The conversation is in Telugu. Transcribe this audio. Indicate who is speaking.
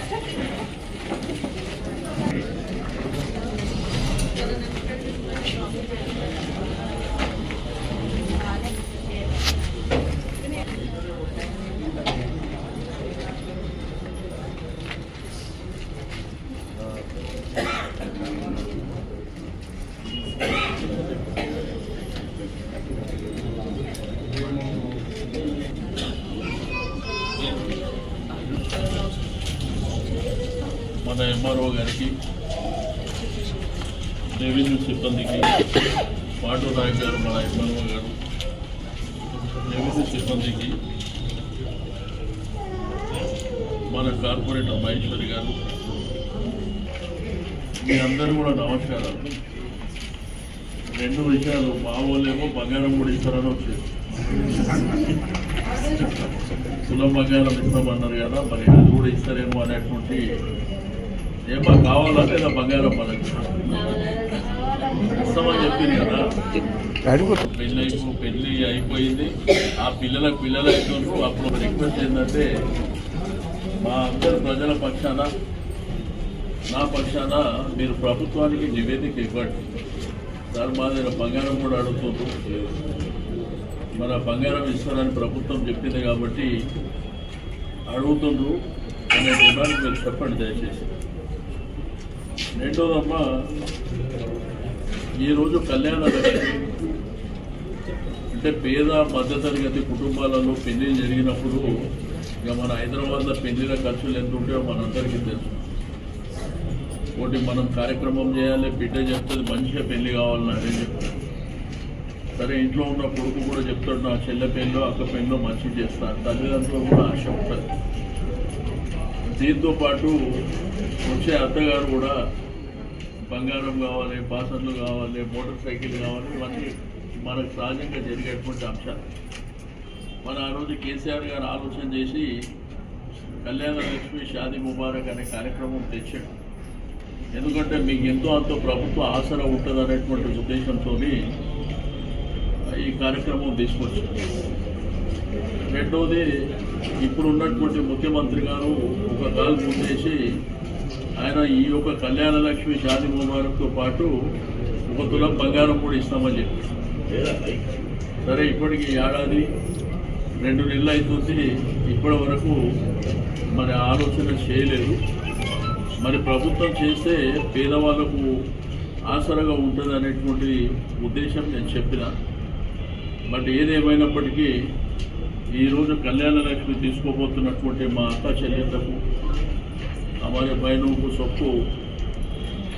Speaker 1: Yes. మన ఎంఆర్ఓ గారికి రెవెన్యూ సిబ్బందికి పాటు నాయక్ గారు మన ఎంఆర్ఓ గారు రెవెన్యూ సిబ్బందికి మన కార్పొరేటర్ మహేశ్వరి గారు మీ అందరూ కూడా నమస్కారాలు. రెండు విషయాలు మా వాళ్ళేమో బంగారం కూడా ఇస్తారని వచ్చేది సులభ బంగారం ఇస్తామన్నారు కదా మరి అది కూడా ఇస్తారేమో అనేటువంటి ఏమో కావాలా లేదా బంగారం మనకి ఇస్తామని చెప్పింది కదా. పెళ్ళి అయిపో పెళ్ళి అయిపోయింది. ఆ పిల్లలకు పిల్లలు అవుతున్నారు అప్పుడు రిక్వెస్ట్ ఏంటంటే మా అందరి ప్రజల పక్షాన నా పక్షాన మీరు ప్రభుత్వానికి నివేదిక ఇవ్వండి. సార్ మా దగ్గర బంగారం కూడా అడుగుతుంది. మన బంగారం ఇస్తారని ప్రభుత్వం చెప్పింది కాబట్టి అడుగుతుండ్రు. అనే డిమాండ్ మీరు చెప్పండి దయచేసి. రెండోదమ్మా ఈరోజు కళ్యాణ అంటే పేద మధ్యతరగతి కుటుంబాలలో పెళ్ళి జరిగినప్పుడు ఇక మన హైదరాబాద్లో పెళ్ళిల ఖర్చులు ఎంత ఉంటాయో మనందరికీ తెలుసు. ఒకటి మనం కార్యక్రమం చేయాలి బిడ్డ చెప్తుంది మంచిగా పెళ్ళి కావాలని అదే చెప్తాను సరే ఇంట్లో ఉన్న కొడుకు కూడా చెప్తాడు నా చెల్లె పెళ్ళో అక్క పెళ్ళో మంచిగా చేస్తాను తల్లిదండ్రులు కూడా ఆశ ఉంటుంది దీంతో పాటు వచ్చే అత్తగారు కూడా బంగారం కావాలి బాసన్లు కావాలి మోటార్ సైకిల్ కావాలి ఇవన్నీ మనకు సహజంగా జరిగేటువంటి అంశాలు. మన ఆ రోజు కేసీఆర్ గారు ఆలోచన చేసి కళ్యాణ లక్ష్మి షాదీ ముబారక్ అనే కార్యక్రమం తెచ్చాడు ఎందుకంటే మీకు ఎంతో అంతో ప్రభుత్వ ఆసరా ఉంటుంది అనేటువంటి ఉద్దేశంతో ఈ కార్యక్రమం తీసుకొచ్చారు. రెండోది ఇప్పుడు ఉన్నటువంటి ముఖ్యమంత్రి గారు ఒక కాలు ముందేసి ఆయన ఈ యొక్క కళ్యాణ లక్ష్మి షాది ముబారక్తో పాటు ఒక తులం బంగారం కూడా ఇస్తామని చెప్పి. సరే ఇప్పటికి ఏడాది రెండు నెలలు అవుతుంది ఇప్పటి వరకు మరి ఆలోచన చేయలేదు. మరి ప్రభుత్వం చేస్తే పేదవాళ్ళకు ఆసరగా ఉంటుంది అనేటువంటి ఉద్దేశం నేను చెప్పిన. బట్ ఏదేమైనప్పటికీ ఈరోజు కళ్యాణ లక్ష్మి తీసుకోబోతున్నటువంటి మా అక్క చెల్లెళ్ళకు हमारे बहनों को सबको